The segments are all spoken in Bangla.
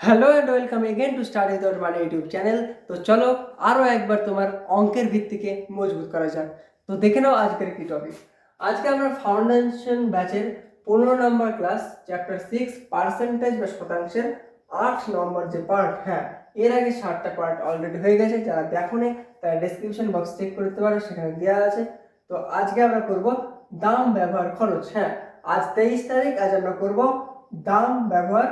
Hello and welcome again to study দর মানে ইউটিউব চ্যানেল তো চলো আরও একবার তোমার অঙ্কের ভিত্তিকে মজবুত করা যাক। তো দেখে নাও আজকের কি টপিক আজকে আমরা ফাউন্ডেশন ব্যাচের পনেরো number class chapter six percentage বা শতাংশের আট নম্বর যে পার্ট হ্যাঁ এর আগে ষাটটা পার্ট অলরেডি হয়ে গেছে, যারা দেখো নি তারা ডেসক্রিপশন বক্স চেক করতে পারো, সেখানে দেওয়া আছে। তো আজকে আমরা করব দাম ব্যবহার খরচ হ্যাঁ আজ তেইশ তারিখ, আজ আমরা করব দাম ব্যবহার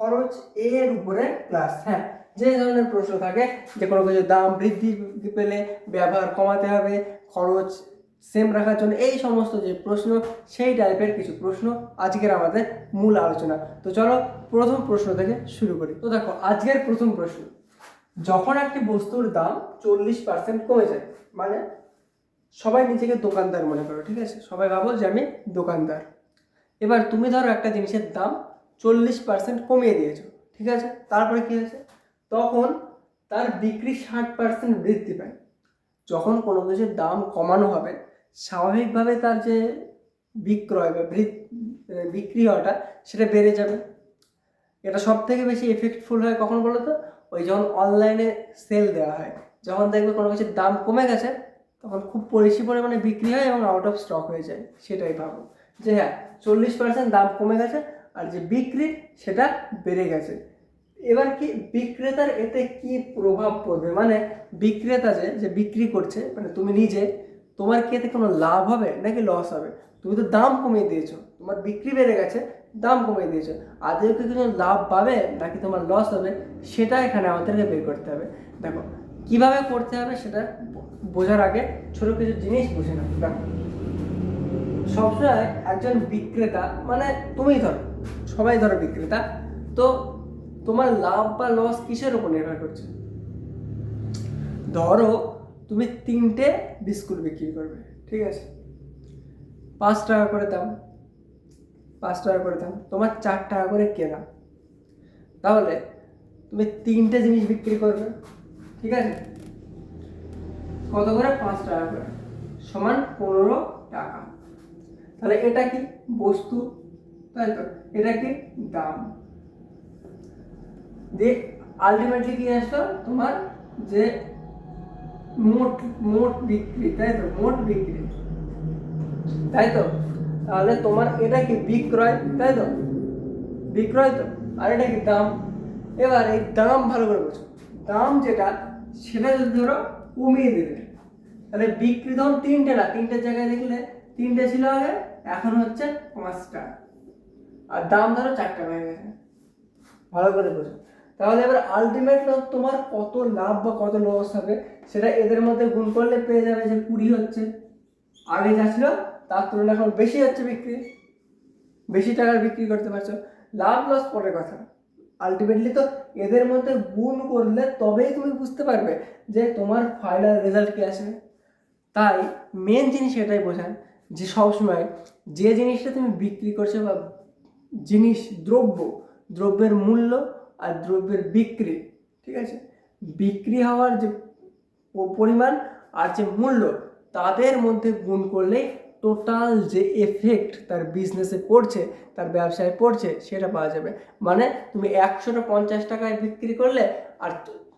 খরচ এর উপরে প্লাস হ্যাঁ? যে ধরনের প্রশ্ন থাকে, যে কোনো কিছু দাম বৃদ্ধি পেলে ব্যবহার কমাতে হবে, খরচ সেম রাখার জন্য, এই সমস্ত যে প্রশ্ন, সেই টাইপের কিছু প্রশ্ন আজকের আমাদের মূল আলোচনা। তো চলো প্রথম প্রশ্ন থেকে শুরু করি। তো দেখো, আজকের প্রথম প্রশ্ন। যখন একটি বস্তুর দাম চল্লিশ পার্সেন্ট কমে যায় মানে সবাই নিজেকে দোকানদার মনে করো, ঠিক আছে? সবাই ভাবো যে আমি দোকানদার। এবার তুমি ধরো একটা জিনিসের দাম চল্লিশ পার্সেন্ট কমিয়ে দিয়েছ, ঠিক আছে? তারপরে কি হয়েছে? তখন তার বিক্রি ষাট পার্সেন্ট বৃদ্ধি পায়। যখন কোনো কিছুর দাম কমানো হবে, স্বাভাবিকভাবে তার যে বিক্রয় বা বিক্রি হওয়াটা সেটা বেড়ে যাবে। এটা সব থেকে বেশি এফেক্টফুল হয় কখন বলো তো? ওই যখন অনলাইনে সেল দেওয়া হয়। যখন দেখবে কোনো কিছুর দাম কমে গেছে, তখন খুব বেশি পরিমাণে বিক্রি হয় এবং আউট অফ স্টক হয়ে যায়, সেটাই ভাবো। যে হ্যাঁ চল্লিশ পার্সেন্ট দাম কমে গেছে আর যে বিক্রি, সেটা বেড়ে গেছে। এবার কি বিক্রেতার এতে কি প্রভাব পড়বে? মানে বিক্রেতা যে যে বিক্রি করছে মানে তুমি নিজে, তোমার কি এতে কোনো লাভ হবে নাকি লস হবে? তুমি তো দাম কমিয়ে দিয়েছ, তোমার বিক্রি বেড়ে গেছে, দাম কমিয়ে দিয়েছ। আদৌ কি কোনো লাভ পাবে নাকি তোমার লস হবে, সেটা এখানে আমাদেরকে বের করতে হবে। দেখো, কীভাবে করতে হবে সেটা বোঝার আগে ছোট কিছু জিনিস বুঝে নাও। দেখো, সবসময় একজন বিক্রেতা মানে তুমি ধরো সবাই ধরো বিক্রেতা, তো তোমার লাভ বা লস কিসের উপর নির্ভর করছে? ধরো তুমি তিনটে বিস্কুট বিক্রি করবে, ঠিক আছে? পাঁচ টাকা করে দাম, পাঁচ টাকা করে দাম, তোমার চার টাকা করে কেনা। তাহলে তুমি তিনটে জিনিস বিক্রি করবে, ঠিক আছে? কত করে? পাঁচ টাকা করে। সমান পনেরো টাকা। তাহলে এটা কি? বস্তু তাই তো? এটা কি দাম। দিয়ে আলটিমেটলি কি আসলো? তোমার যে মোট মোট বিক্রি, তাই তো? মোট বিক্রি। তাই তো? তাহলে তোমার এটা কি বিক্রয়? তাই তো? বিক্রয় তো? আর এটা কি দাম? এবার এই দাম ভালো করে বোঝো। দাম যেটা, সেটা যদি ধরো কমিয়ে দিলে তাহলে বিক্রি তখন তিনটে না, তিনটে জায়গায় দেখলে তিনটে ছিল আগে, এখন হচ্ছে পাঁচটা। আর দাম ধরো চারটা হয়ে গেছে। ভালো করে বোঝো। তাহলে এবার আলটিমেট তোমার কত লাভ বা কত লস হবে, সেটা এদের মধ্যে গুণ করলে পেয়ে যাবে যে কুড়ি হচ্ছে। আগে যা ছিল, তার তুলনায় এখন বেশি হচ্ছে বিক্রি। বেশি টাকার বিক্রি করতে পারছ। লাভ লস পরের কথা। আলটিমেটলি তো এদের মধ্যে গুণ করলে তবেই তুমি বুঝতে পারবে যে তোমার ফাইনাল রেজাল্ট কী আসবে তাই মেন জিনিস এটাই বোঝান যে সবসময় যে জিনিসটা তুমি বিক্রি করছ বা জিনিস, দ্রব্য, দ্রব্যের মূল্য আর দ্রব্যের বিক্রি, ঠিক আছে? বিক্রি হওয়ার যে পরিমাণ আর যে মূল্য, তাদের মধ্যে গুণ করলেই টোটাল যে এফেক্ট তার বিজনেসে পড়ছে, তার ব্যবসায় পড়ছে, সেটা পাওয়া যাবে। মানে তুমি একশোটা পঞ্চাশ টাকায় বিক্রি করলে আর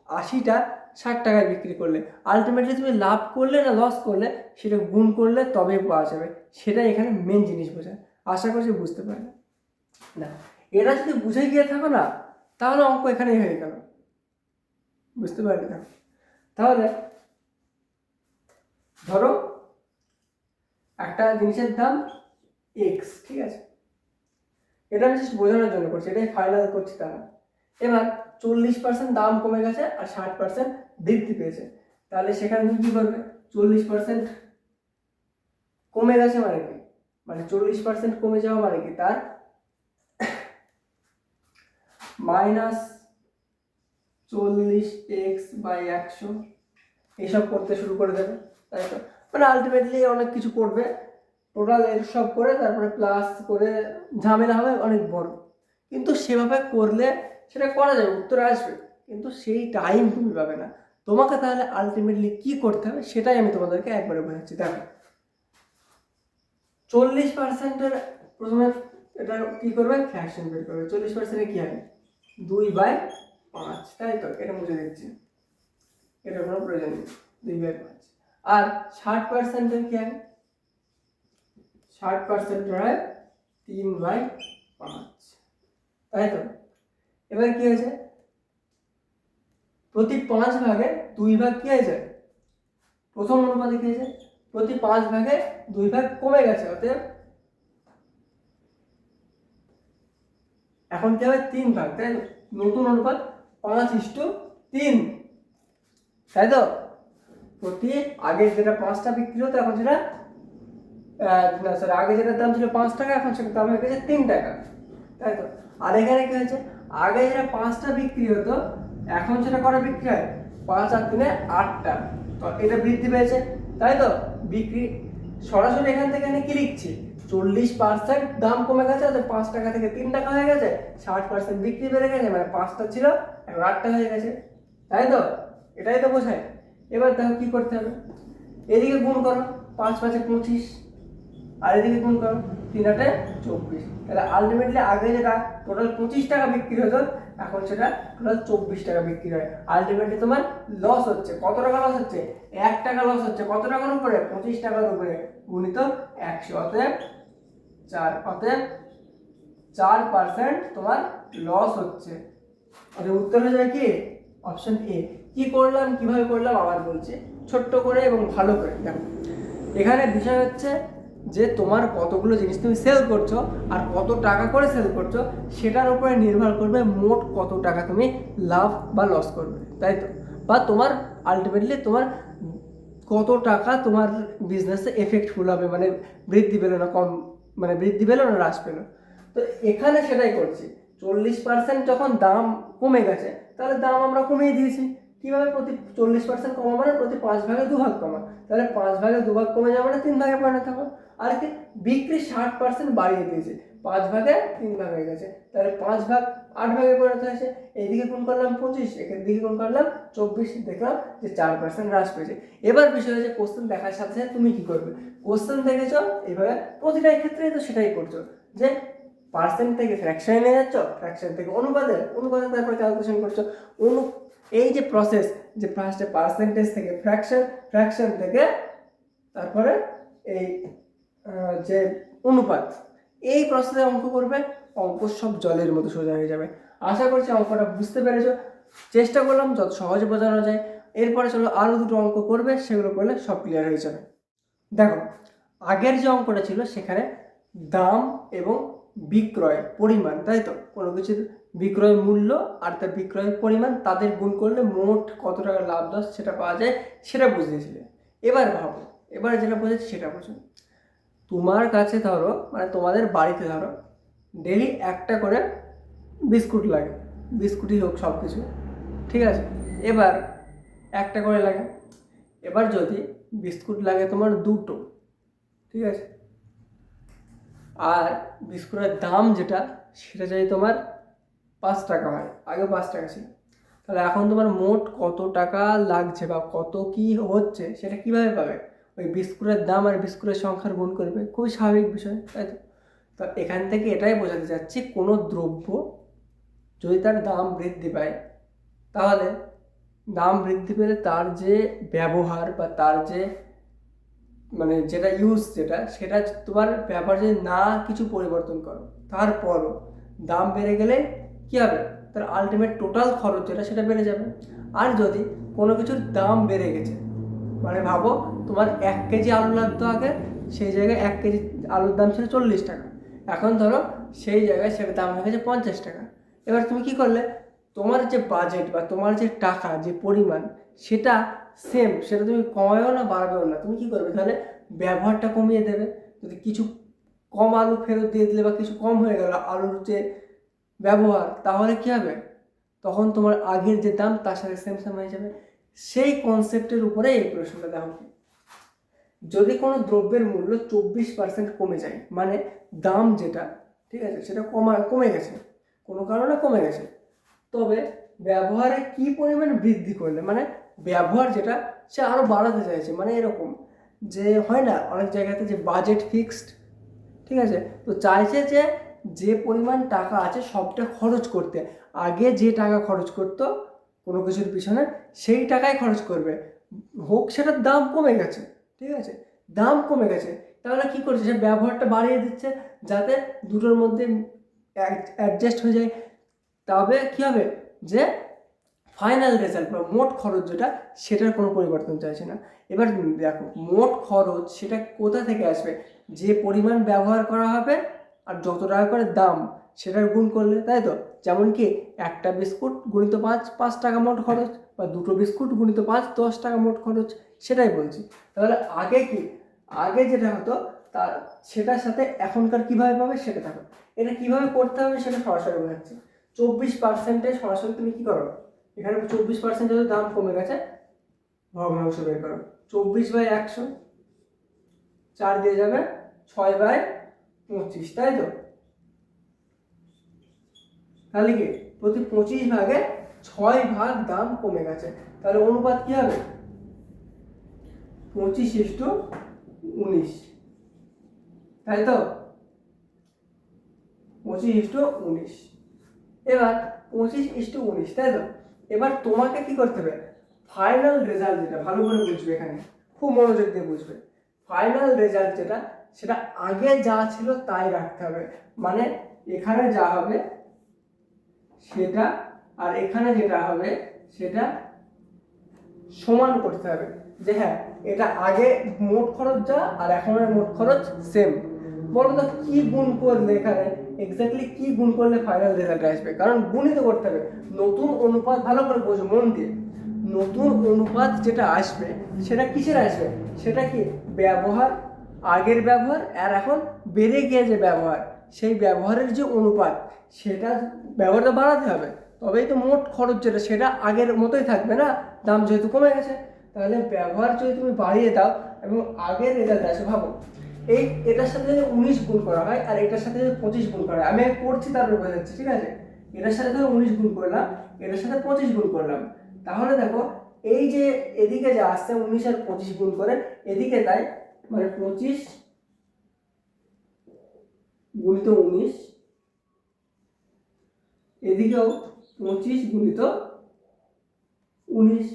আশিটা, ষাট টাকায় বিক্রি করলে। আলটিমেটলি তুমি লাভ করলে না লস করলে, সেটা গুণ করলে তবেই পাওয়া যাবে। সেটাই এখানে মেন জিনিস বোঝায়। আশা করছি বুঝতে পারবে না এটা যদি বুঝে গিয়ে থাকো না, তাহলে অঙ্ক এখানেই হয়ে গেল। বুঝতে পারলে না? তাহলে ধরো একটা জিনিসের দাম এক্স ঠিক আছে? এটা আমি বোঝানোর জন্য করছি, এটাই ফাইনাল করছি তারা এবার চল্লিশ পার্সেন্ট দাম কমে গেছে আর ষাট পার্সেন্ট বৃদ্ধি পেয়েছে। তাহলে সেখানে তুমি কী করবে? চল্লিশ পার্সেন্ট কমে গেছে মানে কি? মানে চল্লিশ পার্সেন্ট কমে যাওয়া মানে কি? তার মাইনাস চল্লিশ এক্স বাই একশো। এইসব করতে শুরু করে দেবে। তাই তো মানে আলটিমেটলি অনেক কিছু করবে। টোটাল সব করে তারপরে প্লাস করে ঝামেলা হবে অনেক বড়। কিন্তু সেভাবে করলে সেটা করা যাবে, উত্তর আসবে। কিন্তু সেই টাইম তুমি পাবে না। তোমাকে তাহলে আলটিমেটলি কি করতে হবে সেটাই আমি তোমাদেরকে একবারে বোঝাচ্ছি। দেখো, চল্লিশ পার্সেন্টের প্রথমে এটা কি করবে? ফ্র্যাকশন বের করবে। চল্লিশ পার্সেন্টে কী হবে? দুই বাই পাঁচ। তাই তো? এটা মুছে দিচ্ছি। এটা কোনো প্রয়োজন নেই। দুই বাই পাঁচ। আর ষাট পার্সেন্টের কি হয়? ষাট পার্সেন্ট হয় তিন বাই পাঁচ। তাই তো? এবার কি হয়েছে? প্রতি পাঁচ ভাগে দুই ভাগ কি হয়েছে? প্রথম অনুপাতে কি হয়েছে? প্রতি পাঁচ ভাগে দুই ভাগ কমে গেছে। অতএব এখন কি হবে তিন ভাগ, তাই? নতুন অনুপাত পাঁচ ইস্টু তিন। তাই তো? প্রতি আগে যেটা পাঁচটা বিক্রি হতো, এখন সেটা স্যার আগে যেটার দাম ছিল পাঁচ টাকা, এখন সেটার দাম হয়ে গেছে তিন টাকা। তাই তো? আর এখানে কি হয়েছে? আগে যেটা পাঁচটা বিক্রি হতো, এখন সেটা কটা বিক্রি হয়? পাঁচ আর তিনে আটটা তো এটা বৃদ্ধি পেয়েছে। তাই তো? বিক্রি সরাসরি এখান থেকে এখানে কি লিখছি? চল্লিশ পার্সেন্ট দাম কমে গেছে তো পাঁচ টাকা থেকে তিন টাকা হয়ে গেছে, ষাট পার্সেন্ট বিক্রি বেড়ে গেছে মানে পাঁচটা ছিল, এখন আটটা হয়ে গেছে। তাই তো? এটাই তো বোঝায়। এবার দেখো কি করতে হবে। এদিকে গুণ করো, পাঁচ পাঁচে পঁচিশ, আর এদিকে গুণ করো, তিন আটে চব্বিশ। তাহলে আলটিমেটলি আগে যেটা টোটাল পঁচিশ টাকা বিক্রি হতো, এখন সেটা টোটাল চব্বিশ টাকা বিক্রি হয়। আলটিমেটলি তোমার লস হচ্ছে। কত টাকা লস হচ্ছে? এক টাকা লস হচ্ছে। কত টাকার উপরে? পঁচিশ টাকার উপরে। গুণিত একশো। অতএব চার, অতএব চার পার্সেন্ট তোমার লস হচ্ছে। অতএব উত্তর হয়ে যাবে কি? অপশন এ কি করলাম, কীভাবে করলাম? আবার বলছি। ছোট্ট করে এবং ভালো করে। দেখো, এখানে বিষয় হচ্ছে যে তোমার কতগুলো জিনিস তুমি সেল করছ আর কত টাকা করে সেল করছ, সেটার উপরে নির্ভর করবে মোট কত টাকা তুমি লাভ বা লস করবে। তাই তো? বা তোমার আলটিমেটলি তোমার কত টাকা তোমার বিজনেসে এফেক্টফুল হবে মানে বৃদ্ধি পেল না, কম মানে বৃদ্ধি পেল না, হ্রাস পেল। তো এখানে সেটাই করছি। চল্লিশ পার্সেন্ট যখন দাম কমে গেছে, তাহলে দাম আমরা কমিয়ে দিয়েছি। কীভাবে প্রতি চল্লিশ পার্সেন্ট কমা মানে প্রতি পাঁচ ভাগে দুভাগ কমা। তাহলে পাঁচ ভাগে দুভাগ কমে যাবে না তিন ভাগে পরিণত হবে। আর কি, বিক্রি ষাট পার্সেন্ট বাড়িয়ে দিয়েছে। পাঁচ ভাগে তিন ভাগ হয়ে গেছে। তাহলে পাঁচ ভাগ আট ভাগে পরিণত হয়েছে। এইদিকে কোন করলাম পঁচিশ এখান দিকে কোন করলাম চব্বিশ, দেখলাম যে চার পার্সেন্ট হ্রাস পেয়েছে। এবার বিষয় হচ্ছে কোশ্চেন দেখার সাথে সাথে তুমি কি করবে? কোশ্চেন দেখেছ এইভাবে প্রতিটা ক্ষেত্রেই তো সেটাই করছ। যে পার্সেন্ট থেকে ফ্র্যাকশনে নিয়ে যাচ্ছ ফ্র্যাকশন থেকে অনুপাদে অনুপাদে তারপরে ক্যালকুলেশন করছ। অনু, এই যে প্রসেস যে ফার্স্টে পার্সেন্টেজ থেকে ফ্র্যাকশন ফ্র্যাকশন থেকে তারপরে এই যে অনুপাত, এই প্রসেসে অঙ্ক করবে। অঙ্ক সব জলের মতো সোজা হয়ে যাবে। আশা করছি অঙ্কটা বুঝতে পেরেছ। চেষ্টা করলাম যত সহজে বোঝানো যায়। এরপরে চলো আরও দুটো অঙ্ক করবে, সেগুলো করলে সব ক্লিয়ার হয়ে যাবে। দেখো, আগের যে অঙ্কটা ছিল সেখানে দাম এবং বিক্রয় পরিমাণ, তাই তো? কোনো কিছুর বিক্রয় মূল্য আর তার বিক্রয়ের পরিমাণ, তাদের গুণ করলে মোট কত টাকা লাভ লস সেটা পাওয়া যায়, সেটা বুঝিয়েছিলে। এবার ভাবো, এবার যেটা বুঝেছি সেটা বুঝো। তোমার কাছে ধরো মানে তোমাদের বাড়িতে ধরো ডেলি একটা করে বিস্কুট লাগে। বিস্কুটই হোক সব কিছু ঠিক আছে? এবার একটা করে লাগে। এবার যদি বিস্কুট লাগে তোমার দুটো। ঠিক আছে? আর বিস্কুটের দাম যেটা, সেটা যদি তোমার পাঁচ টাকা হয়। আগে পাঁচ টাকা ছিল। তাহলে এখন তোমার মোট কত টাকা লাগছে বা কত কি হচ্ছে, সেটা কীভাবে পাবে? ওই বিস্কুটের দাম আর বিস্কুটের সংখ্যার গুণ করবে। খুবই স্বাভাবিক বিষয়, তাই তো? তো এখান থেকে এটাই বোঝাতে চাচ্ছি, কোনো দ্রব্য যদি তার দাম বৃদ্ধি পায়, তাহলে দাম বৃদ্ধি পেলে তার যে ব্যবহার বা তার যে মানে যেটা ইউজ যেটা, সেটা তোমার ব্যবহার যদি না কিছু পরিবর্তন করো। তারপরও দাম বেড়ে গেলে কী হবে? তার আলটিমেট টোটাল খরচ যেটা, সেটা বেড়ে যাবে। আর যদি কোনো কিছুর দাম বেড়ে গেছে মানে ভাবো তোমার এক কেজি আলু লাগতো আগে, সেই জায়গায় এক কেজি আলুর দাম ছিল চল্লিশ টাকা। এখন ধরো সেই জায়গায় সেটার দাম হয়ে গেছে পঞ্চাশ টাকা। এবার তুমি কি করলে? তোমার যে বাজেট বা তোমার যে টাকা, যে পরিমাণ, সেটা সেম সেটা তুমি কমাবেও না, বাড়াবেও না। তুমি কি করবে? তাহলে ব্যবহারটা কমিয়ে দেবে। যদি কিছু কম আলু ফেরত দিয়ে দিলে বা কিছু কম হয়ে গেল আলুর যে ব্যবহার, তাহলে কী হবে? তখন তোমার আগের যে দাম, তার সাথে সেম সেম হয়ে যাবে। সেই কনসেপ্টের উপরে এই প্রশ্নটা দেখো। যদি কোনো দ্রব্যের মূল্য চব্বিশ পার্সেন্ট কমে যায় মানে দাম যেটা, ঠিক আছে, সেটা কমা, কমে গেছে, কোনো কারণে কমে গেছে, তবে ব্যবহারে কি পরিমাণ বৃদ্ধি করলে মানে ব্যবহার যেটা, সে আরও বাড়াতে চাইছে মানে এরকম, যে হয় না, অনেক জায়গাতে যে বাজেট ফিক্সড ঠিক আছে, তো চাইছে যে যে পরিমাণ টাকা আছে সবটা খরচ করতে, আগে যে টাকা খরচ করতো, কোনো কিছুর পিছনে, সেই টাকাই খরচ করবে, হোক সেটার দাম কমে গেছে ঠিক আছে? দাম কমে গেছে। তাহলে কি করছে? সে ব্যবহারটা বাড়িয়ে দিচ্ছে যাতে দুটোর মধ্যে অ্যাডজাস্ট হয়ে যায়। তবে কী হবে? যে ফাইনাল রেজাল্ট বা মোট খরচ যেটা, সেটার কোনো পরিবর্তন চাইছে না। এবার দেখো, মোট খরচ সেটা কোথা থেকে আসবে? যে পরিমাণ ব্যবহার করা হবে আর যত টাকা করে দাম সেটার গুণ করলে, তাই তো? যেমন কি একটা বিস্কুট গুণিত পাঁচ পাঁচ টাকা মোট খরচ বা দুটো বিস্কুট গুণিত পাঁচ, দশ টাকা মোট খরচ, সেটাই বলছি। তাহলে আগে কি? আগে যেটা হতো, তার সেটার সাথে এখনকার কীভাবে পাবে সেটা দেখো। এটা কীভাবে করতে হবে সেটা সরাসরি বোঝাচ্ছি। চব্বিশ পার্সেন্টে সরাসরি তুমি কী করো? এখানে চব্বিশ পার্সেন্ট দাম কমে গেছে। ভগ্নাংশ বের করো। চব্বিশ বাই একশো, চার দিয়ে যাবে, ছয় বাই পঁচিশ, তাই তো? তাহলে কি প্রতি পঁচিশ ভাগে ছয় ভাগ দাম কমে গেছে। তাহলে অনুপাত কি হবে? পঁচিশ ইস্টু উনিশ। তাই তো? পঁচিশ ইস্টু উনিশ। এবার পঁচিশ ইস্টু উনিশ, তাই তো? এবার তোমাকে কি করতে হবে? ফাইনাল রেজাল্ট যেটা, ভালো করে বুঝবে এখানে। খুব মনোযোগ দিয়ে বুঝবে। ফাইনাল রেজাল্ট যেটা সেটা আগে যা ছিল তাই রাখতে হবে। মানে এখানে যা হবে সেটা আর এখানে যেটা হবে সেটা সমান করতে হবে। যে হ্যাঁ এটা আগে মোট খরচ যা আর এখনের মোট খরচ সেম বলো তো, কি গুণ করলে এখানে এক্স্যাক্টলি কি গুণ করলে ফাইনাল রেজাল্ট আসবে? কারণ গুণিত করতে হবে। নতুন অনুপাত ভালো করে বোঝো মন দিয়ে। নতুন অনুপাত যেটা আসবে, সেটা কিসের আসবে? সেটা কি? ব্যবহার আগের ব্যবহার আর এখন বেড়ে গিয়ে যে ব্যবহার, সেই ব্যবহারের যে অনুপাত, সেটা ব্যবহারটা বাড়াতে হবে। তবেই তো মোট খরচ যেটা, সেটা আগের মতোই থাকবে না, দাম যেহেতু কমে গেছে। তাহলে ব্যবহার যদি তুমি বাড়িয়ে দাও এবং আগের রেজাল্ট আসে ভাবো, এই এটার সাথে যদি উনিশ গুণ করা হয় আর এটার সাথে যদি পঁচিশ গুণ করা হয়, আমি করছি তারপরে বোঝাচ্ছি ঠিক আছে? এটার সাথে ধরো উনিশ গুণ করলাম, এটার সাথে পঁচিশ গুণ করলাম। তাহলে দেখো, এই যে এদিকে যে আসছে উনিশ আর পঁচিশ গুণ করে, এদিকে তাই মানে পঁচিশ গুণিত উনিশ, এদিকেও পঁচিশ গুণিত উনিশ,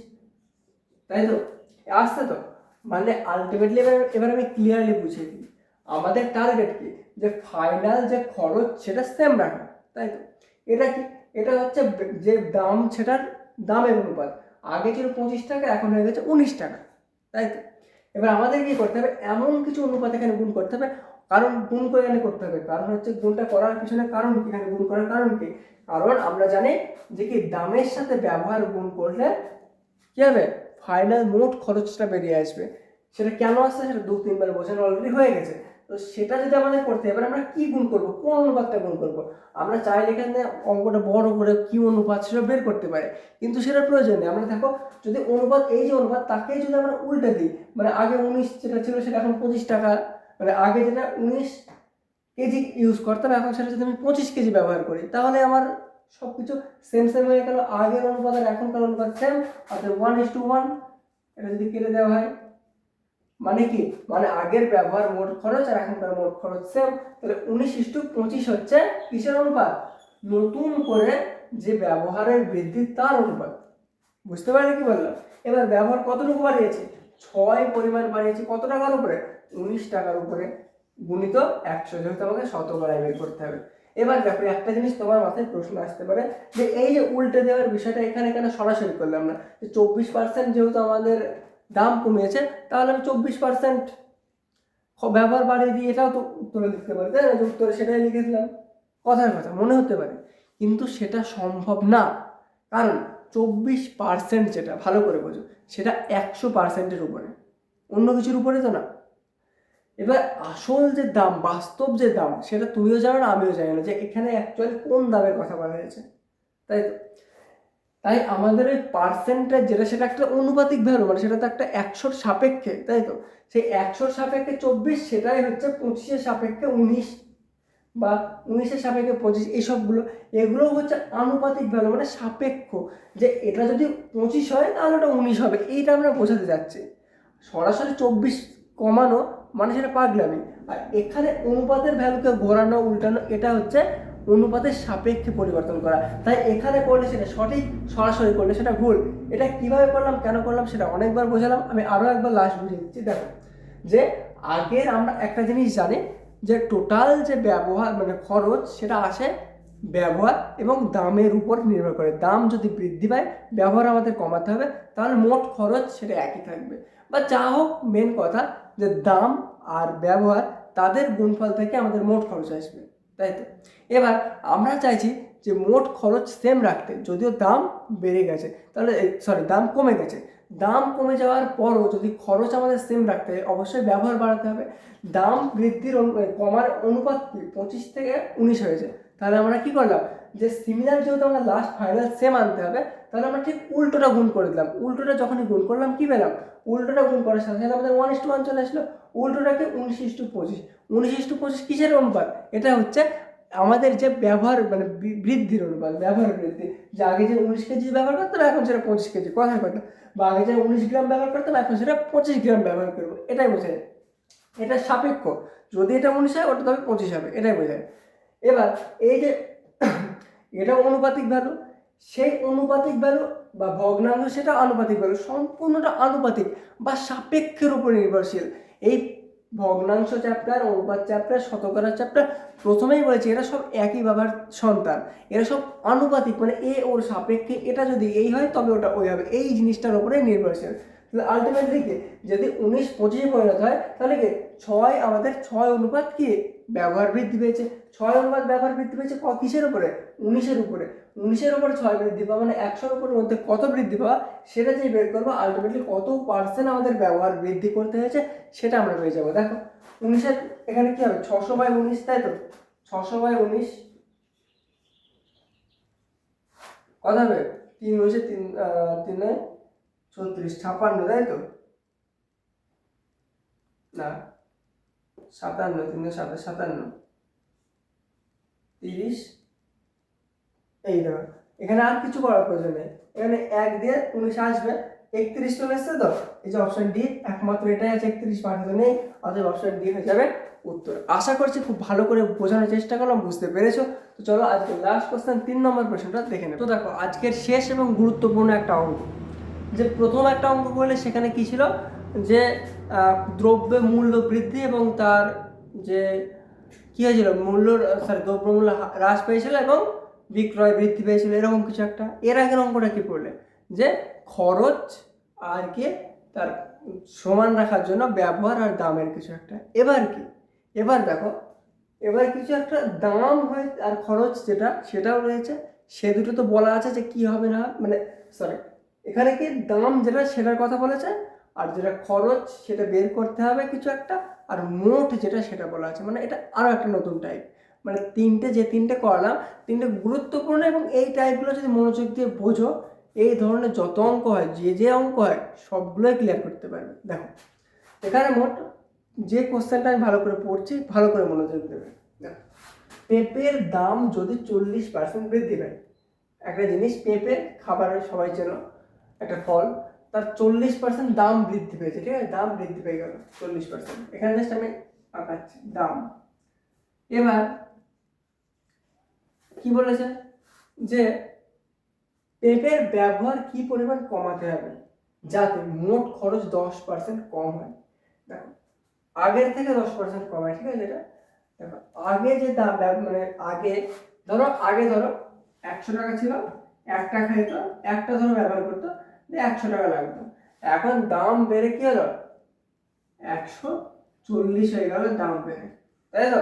তাই তো? আসছে তো? মানে আলটিমেটলি এবার এবার আমি ক্লিয়ারলি বুঝিয়ে দিই। আমাদের টার্গেট কি? যে ফাইনাল যে খরচ সেটা সেম রাখা, তাই তো? এটা কি? এটা হচ্ছে যে দাম, সেটার দামের অনুপাত আগে ছিল পঁচিশ টাকা, এখন হয়ে গেছে উনিশ টাকা, তাই তো? এবার আমাদের কি করতে হবে? এমন কিছু অনুপাত এখানে গুণ করতে হবে। কারণ গুণ করে এখানে করতে হবে। কারণ হচ্ছে গুণটা করার পিছনে কারণ কি? এখানে গুণ করার কারণ কি? কারণ আমরা জানি যে কি দামের সাথে ব্যবহার গুণ করলে কি হবে? ফাইনাল মোট খরচটা বেরিয়ে আসবে। সেটা কেন আসছে? সেটা দু তিনবার বোঝানো অলরেডি হয়ে গেছে। তো সেটা যদি আমাদের করতে এবার আমরা কি গুণ করব? কোন অনুপাতটা গুণ করব? আমরা চাইলে এখানে অঙ্কটা বড় করে কি অনুপাত সেটা বের করতে পারে, কিন্তু সেটা প্রয়োজন নেই। আমরা দেখো, যদি অনুপাত, এই যে অনুপাত, তাকেই যদি আমরা উল্টে দিই মানে আগে উনিশ যেটা ছিল সেটা এখন পঁচিশ টাকা মানে আগে যেটা উনিশ কেজি ইউজ করতাম, এখন সেটা যদি আমি পঁচিশ কেজি ব্যবহার করি, তাহলে আমার সব কিছু সেম সেম হয়ে গেল। আগের অনুপাত আর এখনকার অনুপাত সেম অর্থাৎ ওয়ান ইস টু ওয়ান এটা যদি কেটে দেওয়া হয় মানে কি? মানে আগের ব্যবহার মোট খরচ আর এখনকার মোট খরচ সেম তাহলে উনিশ ইস টু পঁচিশ হচ্ছে কিসের অনুপাত? নতুন করে যে ব্যবহারের বৃদ্ধি তার অনুপাত। বুঝতে পারলে কি বললাম? এবার ব্যবহার কতটুকু বাড়িয়েছে? ছয় পরিমাণ বাড়িয়েছে। কত টাকার উপরে? উনিশ টাকার উপরে। গুণিত একশো যেহেতু আমাকে শতকরায় বের করতে হবে। এবার দেখো, একটা জিনিস তোমার মাথায় প্রশ্ন আসতে পারে যে এই যে উল্টে দেওয়ার বিষয়টা এখানে কেন সরাসরি করলাম না? যে চব্বিশ পার্সেন্ট যেহেতু আমাদের দাম কমিয়েছে, তাহলে আমি চব্বিশ পার্সেন্ট ব্যবহার বাড়িয়ে দিয়ে এটাও তো উত্তরে লিখতে পারি, তাই না? উত্তরে সেটাই লিখেছিলাম। কথার কথা, মনে হতে পারে। কিন্তু সেটা সম্ভব না। কারণ চব্বিশ পার্সেন্ট যেটা, ভালো করে বোঝো, সেটা একশো পার্সেন্টের উপরে। অন্য কিছুর উপরে তো না। এবার আসল যে দাম, বাস্তব যে দাম, সেটা তুমিও জানো না, আমিও জানি না যে এখানে অ্যাকচুয়ালি কোন দামের কথা বলা হয়েছে। তাই তো? তাই আমাদের ওই পার্সেন্টেজ যেটা, সেটা একটা অনুপাতিক ভ্যালু মানে সেটা তো একটা একশোর সাপেক্ষে, তাই তো? সেই একশোর সাপেক্ষে চব্বিশ, সেটাই হচ্ছে পঁচিশের সাপেক্ষে উনিশ বা উনিশের সাপেক্ষে পঁচিশ, এইসবগুলো, এগুলো হচ্ছে আনুপাতিক ভ্যালু মানে সাপেক্ষ। যে এটা যদি পঁচিশ হয়, তাহলে ওটা উনিশ হবে, এইটা আমরা বোঝাতে যাচ্ছি সরাসরি চব্বিশ কমানো মানে সেটা পাগলামি। আর এখানে অনুপাতের ভ্যালুকে ঘোরানো, উল্টানো, এটা হচ্ছে অনুপাতের সাপেক্ষে পরিবর্তন করা। তাই এখানে করলে সেটা সঠিক সরাসরি করলে সেটা ভুল। এটা কীভাবে করলাম, কেন করলাম সেটা অনেকবার বোঝালাম। আমি আরও একবার লাস্ট বুঝিয়ে দিচ্ছি। দেখো, যে আগের আমরা একটা জিনিস জানি, যে টোটাল যে ব্যবহার মানে খরচ, সেটা আসে ব্যবহার এবং দামের উপর নির্ভর করে। দাম যদি বৃদ্ধি পায়, ব্যবহার আমাদের কমাতে হবে, তাহলে মোট খরচ সেটা একই থাকবে। বা যা হোক মেন কথা, যে দাম আর ব্যবহার, তাদের গুণফল থেকে আমাদের মোট খরচ আসবে। তাই তো? এবার আমরা চাইছি যে মোট খরচ সেম রাখতে, যদিও দাম বেড়ে গেছে। তাহলে সরি দাম কমে গেছে। দাম কমে যাওয়ার পরও যদি খরচ আমাদের সেম রাখতে হয়, অবশ্যই ব্যবহার বাড়াতে হবে। দাম বৃদ্ধির কমার অনুপাত পঁচিশ থেকে উনিশ হয়েছে। তাহলে আমরা কি করলাম? যে সিমিলার যেহেতু আমরা লাস্ট ফাইনাল সেম আনতে হবে, তাহলে আমরা ঠিক উল্টোটা গুণ করে দিলাম। উল্টোটা যখনই গুণ করলাম, কি পেলাম? উল্টোটা গুণ করার সাথে সাথে আমাদের ওয়ান ইস টু ওয়ান চলে আসলো। উল্টোটাকে উনিশ ইস টু পঁচিশ। উনিশ ইস টু পঁচিশ কিসের অনুপাত? এটা হচ্ছে আমাদের যে ব্যবহার মানে বৃদ্ধির অনুপাত, ব্যবহার বৃদ্ধি। যে আগে যে উনিশ কেজি ব্যবহার করতাম, এখন সেটা পঁচিশ কেজি। কথার কথা। বা আগে যে উনিশ গ্রাম ব্যবহার করতাম, এখন সেটা পঁচিশ গ্রাম ব্যবহার করব। এটাই বোঝায়। এটা সাপেক্ষ। যদি এটা উনিশ হয়, ওটা তবে পঁচিশ হবে। এটাই বোঝায়। এবার এই যে এটা অনুপাতিক ভ্যালু সেই অনুপাতিক ভ্যালু বা ভগ্নাংশ সেটা আনুপাতিক ভ্যালু সম্পূর্ণটা আনুপাতিক বা সাপেক্ষের উপর নির্ভরশীল। এই ভগ্নাংশ চ্যাপ্টার অনুপাত চ্যাপ্টার শতকরা চ্যাপ্টার প্রথমেই বলেছি এরা সব একই বাবার সন্তান। এরা সব আনুপাতিক মানে এ ওর সাপেক্ষে এটা যদি এই হয় তবে ওটা ওই হবে। এই জিনিসটার উপরে নির্ভরশীল। আলটিমেটলি কি? যদি উনিশ পঁচিশে পরিণত হয়, তাহলে কি? ছয় আমাদের ছয় অনুপাত কি? ব্যবহার বৃদ্ধি পেয়েছে। ছয় অনুপাত ব্যবহার বৃদ্ধি পেয়েছে ক কিসের উপরে? উনিশের উপরে। উনিশের উপরে ছয় বৃদ্ধি পাওয়া মানে একশোর উপরের মধ্যে কত বৃদ্ধি পাওয়া? সেটা যে বের করব আলটিমেটলি কত পার্সেন্ট আমাদের ব্যবহার বৃদ্ধি করতে হয়েছে, সেটা আমরা পেয়ে যাব। দেখো, উনিশের এখানে কী হবে? ছশো বাই উনিশ, তাই তো? ছশো বাই উনিশ কত হবে? তিন উনিশে তিন তিন নয়, ছত্রিশ ছাপান্ন তাই তো? না। সাতান্ন তিন সাতাশ সাতান্ন। তিরিশ? এই দেখো, এখানে আর কিছু করার প্রয়োজন নেই। এখানে এক দিয়ে উনিশ আসবে, একত্রিশ চলে এসছে তো? এই যে অপশন ডি একমাত্র এটাই আছে একত্রিশ পাঠাতে নেই। অতএব অপশন ডি হয়ে যাবে উত্তর। আশা করছি খুব ভালো করে বোঝানোর চেষ্টা করলাম, বুঝতে পেরেছ? তো চলো আজকে লাস্ট কোশ্চেন তিন নম্বর প্রশ্নটা দেখে নেব। তো দেখো, আজকের শেষ এবং গুরুত্বপূর্ণ একটা অঙ্ক। যে প্রথম একটা অঙ্ক করলে সেখানে কি ছিল? যে দ্রব্য মূল্য বৃদ্ধি এবং তার যে কি হয়েছিল, মূল্য সরি দ্রব্য মূল্য হ্রাস পেয়েছিল এবং বিক্রয় বৃদ্ধি পেয়েছিল, এরকম কিছু একটা। এর আগের অঙ্কটা কি পড়লে? যে খরচ আর কি তার সমান রাখার জন্য ব্যবহার আর দামের কিছু একটা। এবার কি? এবার দেখো, এবার কিছু একটা দাম হয় আর খরচ যেটা, সেটাও রয়েছে। সে দুটো তো বলা আছে যে কি হবে না মানে সরি এখানে কি দাম যেটা সেটার কথা বলেছে আর যেটা খরচ সেটা বের করতে হবে কিছু একটা, আর মোট যেটা সেটা বলা আছে। মানে এটা আরও একটা নতুন টাইপ মানে তিনটে, যে তিনটে করলাম, তিনটে গুরুত্বপূর্ণ এবং এই টাইপগুলো যদি মনোযোগ দিয়ে বোঝো, এই ধরনের যত অঙ্ক হয়, যে যে অঙ্ক হয়, সবগুলোই ক্লিয়ার করতে পারবে। দেখো, এখানে মোট যে কোশ্চেনটা আমি ভালো করে পড়ছি, ভালো করে মনোযোগ দেবে। পেঁপের দাম যদি চল্লিশ পার্সেন্ট বৃদ্ধি পায়, একটা জিনিস পেঁপে খাবারের সবাই চেনো, একটা ফল। তার চল্লিশ পার্সেন্ট দাম বৃদ্ধি পেয়েছে, ঠিক আছে? দাম বৃদ্ধি পেয়ে গেল, চল্লিশ পার্সেন্ট এখানে জাস্ট আমি আঁকাচ্ছি, দাম। এবার, কি বলেছে? যে পেঁপের ব্যবহার কি পরিমাণ কমাতে হবে? যাতে মোট খরচ দশ পার্সেন্ট কম হয়। দেখো, আগের থেকে দশ পার্সেন্ট কমায় ঠিক আছে এটা? দেখো, আগে যে দাম মানে আগে, ধরো আগে ধরো, একশো টাকা ছিল এক টাকা খেতো একটা ধরো ব্যবহার করতো একশো টাকা লাগতো। এখন দাম বেড়ে কি হলো? একশো চল্লিশ হয়ে গেল দাম বেড়ে। তাই তো?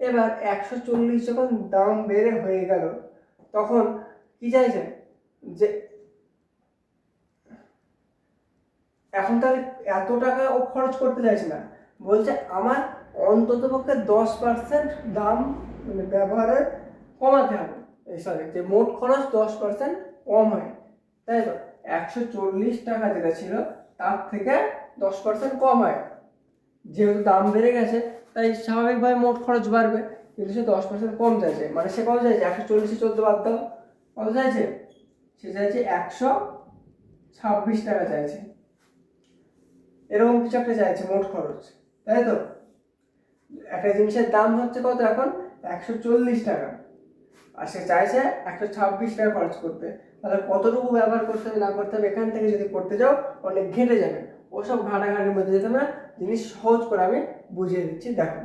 এবার একশো চল্লিশ যখন দাম বেড়ে হয়ে গেল, তখন কি চাইছে যে এখন তাহলে এত টাকা ও খরচ করতে চাইছে না। বলছে আমার অন্তত পক্ষে দশ পার্সেন্ট দাম মানে ব্যবহারের কমাতে হবে। সরি যে মোট খরচ দশ পার্সেন্ট কম হয়। তাই একশো চল্লিশ টাকা যেটা ছিল, তার থেকে দশ পার্সেন্ট কম হয়। যেহেতু দাম বেড়ে গেছে, তাই স্বাভাবিকভাবে মোট খরচ বাড়বে। কিন্তু সে দশ পার্সেন্ট কম চাইছে। মানে সে কত চাইছে? একশো চল্লিশে চোদ্দ বাদ দাও। কত চাইছে? সে চাইছে একশো ছাব্বিশ টাকা চাইছে। এরকম কিছু একটা চাইছে মোট খরচ। তাই তো? একটা জিনিসের দাম হচ্ছে কত এখন? একশো চল্লিশ টাকা। আর সে চাইছে একশো ছাব্বিশ টাকা খরচ করতে। তাহলে কতটুকু ব্যবহার করতে হবে, না করতে হবে, এখান থেকে যদি করতে যাও অনেক ঘেঁটে যাবে। ওসব ঘাটাঘাটির মধ্যে যেতে না জিনিস সহজ করে আমি বুঝিয়ে দিচ্ছি। দেখো।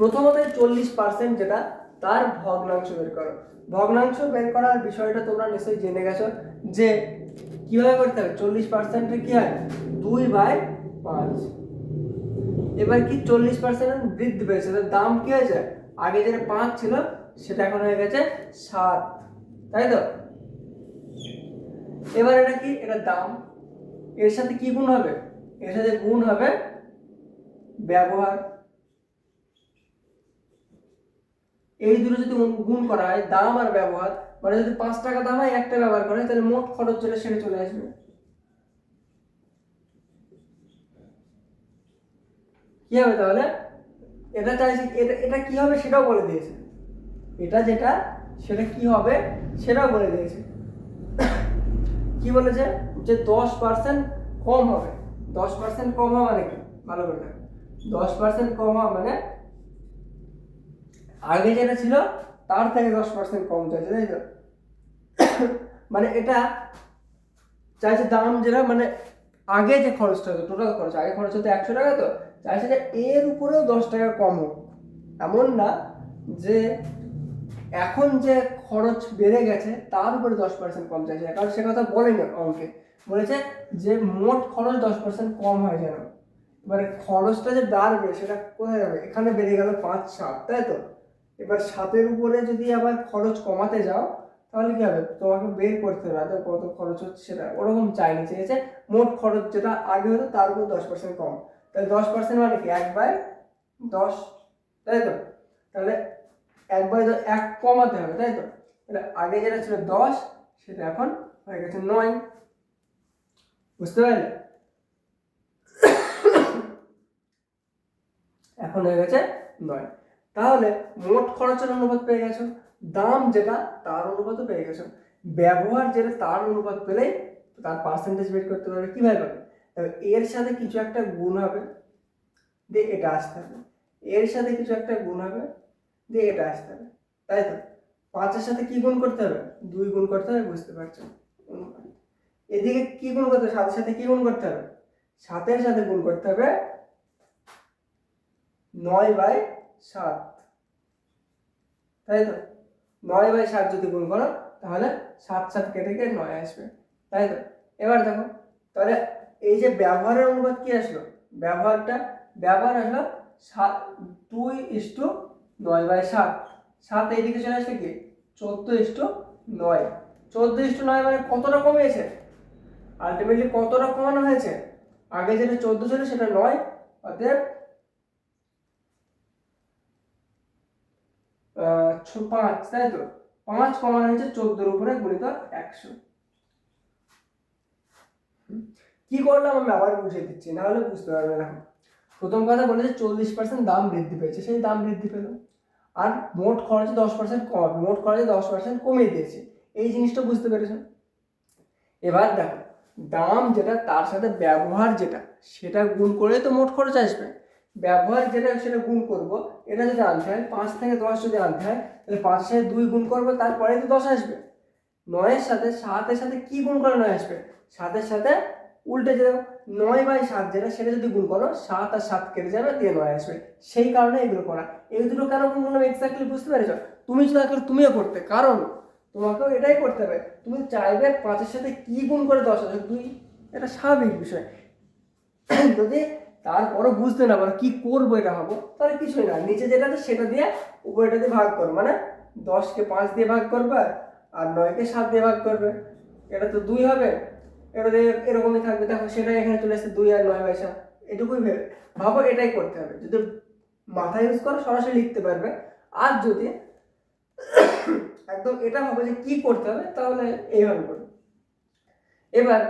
প্রথমত চল্লিশ পার্সেন্ট যেটা তার ভগ্নাংশ বের করো। ভগ্নাংশ বের করার বিষয়টা তোমরা নিশ্চয়ই জেনে গেছো যে কীভাবে করতে হবে? চল্লিশ পার্সেন্টে কি হয়? দুই বাই পাঁচ। এবার কি চল্লিশ পার্সেন্ট বৃদ্ধি পেয়েছে? তার দাম কি হয়েছে? আগে যেটা পাঁচ ছিল, সেটা এখন হয়ে গেছে সাত। তাই তো? এবার এটা কি? এটা দাম। এর সাথে কি গুণ হবে? এর সাথে গুণ হবে ব্যবহার। এই দুটো যদি গুণ- করা হয়, দাম আর ব্যবহার মানে যদি পাঁচ টাকা দাম হয়, একটা ব্যবহার করে তাহলে মোট খরচ যেটা সেটা চলে আসবে। কি হবে তাহলে? এটা চাইছে, এটা এটা কি হবে সেটাও বলে দিয়েছে। এটা যেটা, সেটা কি হবে সেটাও বলে দিয়েছে। কি বলেছে? যে দশ পার্সেন্ট কম হবে। দশ পার্সেন্ট কম হওয়া মানে কি? ভালো করে দশ পার্সেন্ট কম হওয়া মানে আগে যেটা ছিল, তার থেকে দশ পার্সেন্ট কম চাইছে, তাই তো? মানে এটা চাইছে দাম যেটা মানে আগে যে খরচটা হতো টোটাল খরচ, আগে খরচ হতো একশো টাকা তো, চাইছে যে এর উপরেও দশ টাকা কম হোক। এমন না যে এখন যে খরচ বেড়ে গেছে, তার উপরে দশ পার্সেন্ট কম চাইছে। কারণ সে কথা বলেনি অঙ্কে। বলেছে যে মোট খরচ দশ পার্সেন্ট কম হয় যেন। এবারে খরচটা যে বাড়বে, সেটা কোথায় যাবে এখানে বেড়ে গেল পাঁচ সাত, তাই তো? এবার সাতের উপরে যদি আবার খরচ কমাতে যাও, তাহলে কি হবে? তোমাকে বের করতে হবে। এত কত খরচ হচ্ছে সেটা ওরকম চাইনি চেয়েছে মোট খরচ যেটা আগে হতো তার উপর দশ পার্সেন্ট কম। তাহলে দশ পার্সেন্ট মানে কি? এক বাই দশ, তাই তো? তাহলে এক বাই এক কমাতে হবে, তাই তো? তাহলে আগে যেটা ছিল দশ, সেটা এখন হয়ে গেছে নয়। বুঝতে পারলে? এখন হয়ে গেছে নয়। তাহলে মোট খরচের অনুপাত পেয়ে গেছো, দাম যেটা তার অনুপাতও পেয়ে গেছো। ব্যবহার যেটা তার অনুপাত পেলেই তার পার্সেন্টেজ বের করতে পারবে। কীভাবে পাবে এর সাথে কিছু একটা গুণ হবে, দিয়ে এটা আসতে হবে। এর সাথে কিছু একটা গুণ হবে, দিয়ে এটা আসতে হবে। তাই তো? পাঁচের সাথে কি গুণ করতে হবে? দুই গুণ করতে হবে, বুঝতে পারছ? এদিকে কি গুণ করতে হবে? সাতের সাথে কি গুণ করতে হবে? সাতের সাথে গুণ করতে হবে নয় বাই সাত। তাই তো? নয় বাই সাত যদি গুণ করো, তাহলে সাত সাত কেটে কেটে নয় আসবে। তাই তো? এবার দেখো, তাহলে এই যে ব্যবহারের অনুপাত কি আসলো? ব্যবহারটা, ব্যবহার আসলো সাত, দুই ইস্টু নয় বাই সাত। সাত এইদিকে চলে আসলে কি? চোদ্দ ইস্টু নয়। চোদ্দ ইস্টু নয় মানে কতটা কমিয়েছে? আলটিমেটলি কতটা কমানো হয়েছে? আগে যেটা চোদ্দ ছিল সেটা নয়, অতএব পাঁচ তাই তো? পাঁচ কমানো হয়েছে চোদ্দোর উপরে গুণিত একশো। কি করলাম আমি আবার বুঝিয়ে দিচ্ছি, না হলে বুঝতে পারবে না। প্রথম কথা বলেছে চল্লিশ পার্সেন্ট দাম বৃদ্ধি পেয়েছে, সেই দাম বৃদ্ধি পেল। আর মোট খরচে দশ পার্সেন্ট কমাবে মোট খরচে দশ পার্সেন্ট কমিয়ে দিয়েছে। এই জিনিসটা বুঝতে পেরেছ? এবার দেখো, দাম যেটা, তার সাথে ব্যবহার যেটা, সেটা গুণ করে তো মোট খরচ আসবে। ব্যবহার যেটা সেটা গুণ করব। এটা যদি আনতে হয় পাঁচ থেকে দশ যদি আনতে হয় তাহলে পাঁচের সাথে দুই গুণ করব তারপরে তো দশ আসবে। নয়ের সাথে সাতের সাথে কি গুণ করে নয় আসবে? সাতের সাথে উল্টে যে দেখো, নয় বাই সাত যেটা সেটা যদি গুণ করো সাত আর সাত কেটে যাবে দিয়ে নয় আসবে। সেই কারণে এগুলো করা। এই দুটো কেন গুণ করলাম এক্স্যাক্টলি বুঝতে পেরেছ? তুমি যদি থাকলে তুমিও করতে। কারণ তোমাকেও এটাই করতে হবে। তুমি চাইবে পাঁচের সাথে কি গুণ করে দশ আসবে দুই। এটা স্বাভাবিক বিষয়। যদি তারপরও বুঝতে না পারো কি করব এটা হব তাহলে কিছুই না, নিচে যেটা আছে সেটা দিয়ে উপরেটা দিয়ে ভাগ করো। মানে দশকে পাঁচ দিয়ে ভাগ করবে আর নয়কে সাত দিয়ে ভাগ করবে। এটা তো দুই হবে। এটা এরকমই থাকবে, দেখো সেটাই এখানে চলে আসছে দুই আর নয় সাত এটুকুই ভেবে ভাবো, এটাই করতে হবে। যদি মাথা ইউজ করো, সরাসরি লিখতে পারবে। আর যদি একদম এটা ভাবো যে কি করতে হবে, তাহলে এইভাবে করো। এবার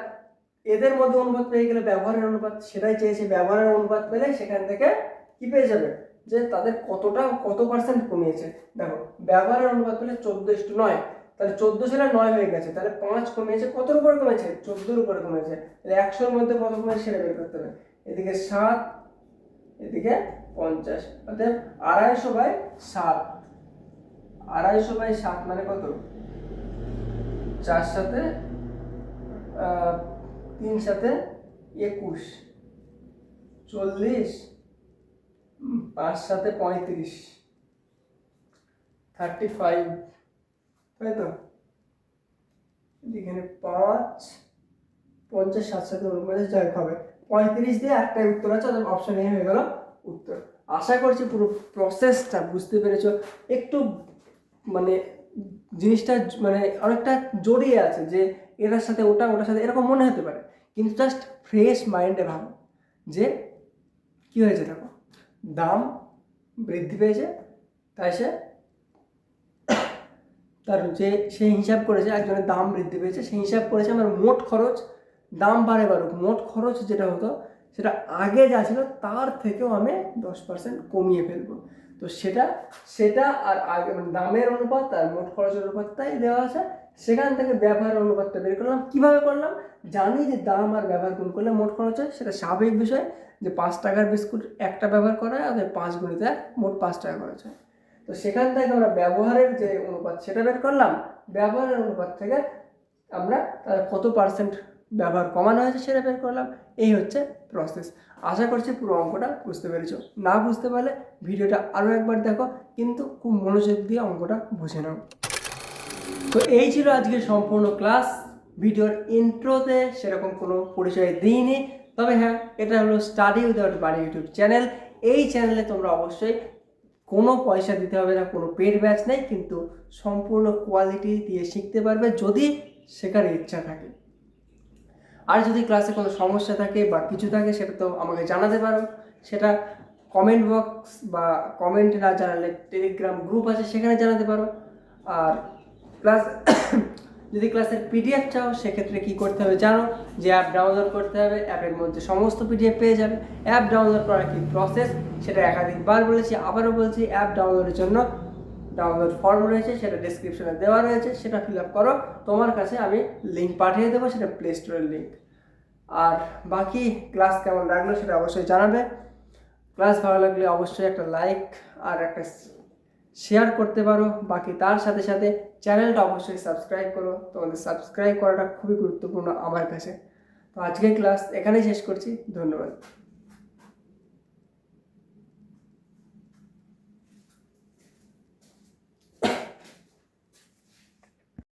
এদের মধ্যে অনুপাত পেয়ে গেলে ব্যবহারের অনুপাত, সেটাই চেয়েছে ব্যবহারের অনুপাত পেলে সেখান থেকে কি পেয়ে যাবে? যে তাদের কতটা, কত পার্সেন্ট কমিয়েছে? দেখো, ব্যবহারের অনুপাত পেলে চোদ্দ ইস্টু নয়। তাহলে চোদ্দ ছেলে নয় হয়ে গেছে। তাহলে পাঁচ কমিয়েছে, কতর উপরে কমেছে? চোদ্দোর উপরে কমেছে। তাহলে একশোর মধ্যে কত কমেছে সেটা বের করতে হবে। এদিকে সাত, এদিকে পঞ্চাশ। অর্থাৎ আড়াইশো বাই সাত। আড়াইশো বাই সাত মানে কত? চার সাথে তিন সাথে একুশ, চল্লিশ পাঁচ সাথে পঁয়ত্রিশ থার্টি ফাইভ তাই তো? এখানে পাঁচ, পঞ্চাশ, সাত সাথে উনপঞ্চাশ যাই হবে। পঁয়ত্রিশ দিয়ে একটাই উত্তর আছে অপশন এ হয়ে গেল উত্তর। আশা করছি পুরো প্রসেসটা বুঝতে পেরেছ। একটু মানে জিনিসটা মানে অনেকটা জড়িয়ে আছে যে এটার সাথে ওটা, ওটার সাথে এরকম মনে হতে পারে। কিন্তু জাস্ট ফ্রেশ মাইন্ডে ভাবো যে কী হয়েছে দেখো? দাম বৃদ্ধি পেয়েছে, তাই সে তার যে সে হিসাব করেছে, একজনের দাম বৃদ্ধি পেয়েছে সেই হিসাব করেছে, আমার মোট খরচ দাম বাড়ে বাড়ুক, মোট খরচ যেটা হতো, সেটা আগে যা ছিল, তার থেকেও আমি দশ পার্সেন্ট কমিয়ে ফেলব। তো সেটা সেটা আর আগে মানে দামের অনুপাত আর মোট খরচের অনুপাতটাই দেওয়া আছে। সেখান থেকে ব্যবহার অনুপাতটা বের করলাম। কীভাবে করলাম? জানি যে দাম আর ব্যবহার গুণ করলে মোট খরচ হয়, সেটা স্বাভাবিক বিষয় যে পাঁচ টাকার বিস্কুট একটা ব্যবহার করা হয় আর পাঁচ গুণিতে মোট পাঁচ টাকা খরচ হয়। তো সেখান থেকে আমরা ব্যবহারের যে অনুপাত সেটা বের করলাম। ব্যবহারের অনুপাত থেকে আমরা তার কত পার্সেন্ট ব্যবহার কমানো হয়েছে সেটা বের করলাম। এই হচ্ছে প্রসেস আশা করছি পুরো অঙ্কটা বুঝতে পেরেছ। না বুঝতে পারলে ভিডিওটা আরও একবার দেখো, কিন্তু খুব মনোযোগ দিয়ে অঙ্কটা বুঝে নাও। তো এই ছিল আজকে সম্পূর্ণ ক্লাস। ভিডিওর ইন্ট্রোতে সেরকম কোনো পরিচয় দিইনি। তবে হ্যাঁ এটা হলো স্টাডি উইদাউট বাড়ি ইউটিউব চ্যানেল। এই চ্যানেলে তোমরা অবশ্যই কোনো পয়সা দিতে হবে না, কোনো পেড ব্যাচ নেই, কিন্তু সম্পূর্ণ কোয়ালিটি দিয়ে শিখতে পারবে যদি শেখার ইচ্ছা থাকে। আর যদি ক্লাসে কোনো সমস্যা থাকে বা কিছু থাকে, সেটা তো আমাকে জানাতে পারো। সেটা কমেন্ট বক্স বা কমেন্ট না জানালে টেলিগ্রাম গ্রুপ আছে, সেখানে জানাতে পারো। আর ক্লাস, যদি ক্লাসের পিডিএফ চাও, সেক্ষেত্রে কী করতে হবে জানো? যে অ্যাপ ডাউনলোড করতে হবে অ্যাপের মধ্যে সমস্ত পিডিএফ পেয়ে যাবে। অ্যাপ ডাউনলোড করার কি প্রসেস সেটা একাধিকবার বলেছি, আবারও বলছি অ্যাপ ডাউনলোডের জন্য ডাউনলোড ফর্ম রয়েছে, সেটা ডিসক্রিপশনে দেওয়া রয়েছে, সেটা ফিল আপ করো। তোমার কাছে আমি লিঙ্ক পাঠিয়ে দেবো, সেটা প্লে স্টোরের লিঙ্ক আর বাকি ক্লাস কেমন লাগল সেটা অবশ্যই জানাবে। ক্লাস ভালো লাগলে অবশ্যই একটা লাইক আর একটা শেয়ার করতে পারো। বাকি তার সাথে সাথে চ্যানেলটা অবশ্যই সাবস্ক্রাইব করো। তোমাদের সাবস্ক্রাইব করাটা খুবই গুরুত্বপূর্ণ আমার কাছে। তো আজকের ক্লাস এখানেই শেষ করছি। ধন্যবাদ।